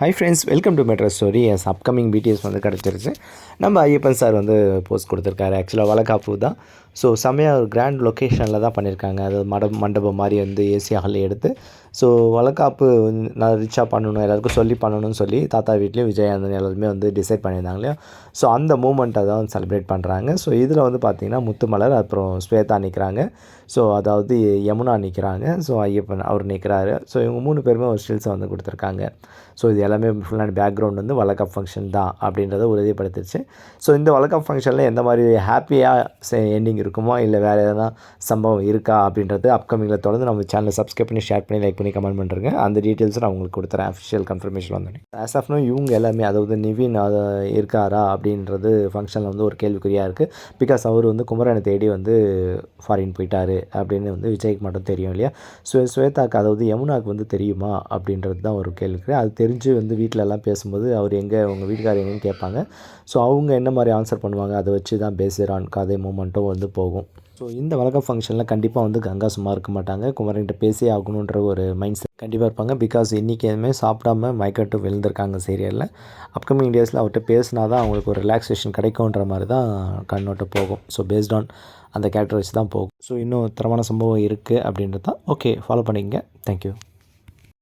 Hi friends welcome to metro story as upcoming BTS வந்து கிடச்சிருச்சு. நம்ம ஐயப்பன் சார் வந்து போஸ்ட் கொடுத்துருக்காரு. ஆக்சுவலாக வழக்காப்பு தான். ஸோ செம்மையாக ஒரு கிராண்ட் லொக்கேஷனில் தான் பண்ணியிருக்காங்க அது மட மண்டபம் மாதிரி வந்து ஏசி ஹாலில் எடுத்து ஸோ வளகாப்பு நான் ரிச்சாக பண்ணணும் எல்லாருக்கும் சொல்லி பண்ணணும்னு சொல்லி தாத்தா வீட்லேயும் விஜயானந்தன் எல்லாருமே வந்து டிசைட் பண்ணியிருந்தாங்க இல்லையா? ஸோ அந்த மூமெண்ட்டை தான் வந்து செலிப்ரேட் பண்ணுறாங்க ஸோ இதில் வந்து பார்த்திங்கன்னா முத்துமலர் அப்புறம் ஸ்வேதா நிற்கிறாங்க ஸோ அதாவது யமுனா நிற்கிறாங்க ஸோ ஐயப்பன் அவர் நிற்கிறாரு ஸோ இவங்க மூணு பேருமே ஒரு ஸ்டில்ஸை வந்து கொடுத்துருக்காங்க. ஸோ இது எல்லாமே ஃபுல்லான பேக்ரவுண்ட் வந்து வழக்கப் ஃபங்க்ஷன் தான் அப்படின்றத உறுதிப்படுத்துச்சு ஸோ இந்த வழக்கப் ஃபங்க்ஷனில் எந்த மாதிரி ஹாப்பியாக எண்டிங் இருக்குமா? இல்லை வேறு எதனா சம்பவம் இருக்கா? அப்படின்றது அப்கமிங்கில் தொடர்ந்து நம்ம சேனலை சப்ஸ்கிரைப் பண்ணி ஷேர் பண்ணி லைக் பண்ணி கமெண்ட் பண்ணுறேங்க அந்த டீட்டெயில்ஸ் நான் உங்களுக்கு கொடுத்துறேன். அஃபிஷியல் கன்ஃபர்மேஷன் வந்தோடனே ஆஸ் ஆஃப் நோ இவங்க எல்லாமே அதாவது நிவின் அதை இருக்காரா அப்படின்றது ஃபங்க்ஷனில் வந்து ஒரு கேள்விக்குறியாக இருக்குது பிகாஸ் அவர் வந்து குமரனை தேடி வந்து ஃபாரின் போயிட்டார் அப்படின்னு வந்து விஜய்க்கு மட்டும் தெரியும் இல்லையா? ஸோ ஸ்வேதாக்கு அதாவது யமுனாக்கு வந்து தெரியுமா அப்படின்றது தான் ஒரு கேள்விக்கு அது தெரிஞ்சு வந்து வீட்டிலலாம் பேசும்போது அவர் எங்கே உங்கள் வீட்டுக்காரர் எங்கேன்னு கேட்பாங்க. ஸோ அவங்க என்ன மாதிரி ஆன்சர் பண்ணுவாங்க? அதை வச்சு தான் பேசுகிறான் கதை மூமெண்ட்டும் வந்து போகும். ஸோ இந்த வழக்க ஃபங்க்ஷனில் கண்டிப்பாக வந்து கங்கா சும்மா இருக்க மாட்டாங்க. குமரன்கிட்ட பேசியே ஆகணுன்ற ஒரு மைண்ட் செட் கண்டிப்பாக இருப்பாங்க. பிகாஸ் இன்றைக்கி எதுவுமே சாப்பிடாம மயக்கட்டு விழுந்திருக்காங்க சீரியலில் அப்கமிங் டேஸில் அவர்கிட்ட பேசினா தான் அவங்களுக்கு ஒரு ரிலாக்ஸேஷன் கிடைக்குன்ற மாதிரி தான் கண்ணோட்டம் போகும். ஸோ பேஸ்ட் ஆன் அந்த கேரக்டர் வச்சு தான் போகும். ஸோ இன்னும் தரமான சம்பவம் இருக்குது அப்படின்றது தான். ஓகே ஃபாலோ பண்ணிக்கங்க. தேங்க்யூ